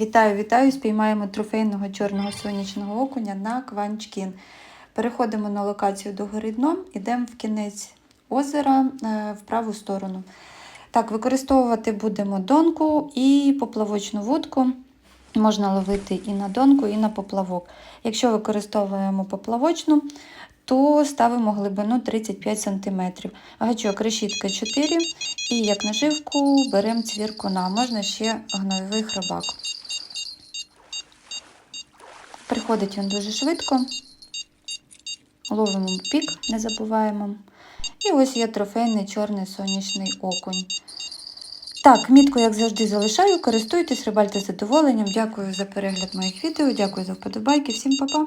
Вітаю, вітаю! Спіймаємо трофейного чорного сонячного окуня на кванчкін. Переходимо на локацію до гори дном, йдемо в кінець озера е, в праву сторону. Так, використовувати будемо донку і поплавочну вудку. Можна ловити і на донку, і на поплавок. Якщо використовуємо поплавочну, то ставимо глибину 35 см. Гачок решітка 4 і як наживку беремо цвіркуна, можна ще гнойовий хробак. Приходить він дуже швидко. Ловимо пік, не забуваємо. І ось є трофейний чорний сонячний окунь. Так, мітку, як завжди, залишаю. Користуйтесь, рибальте задоволенням. Дякую за перегляд моїх відео, дякую за вподобайки. Всім па-па!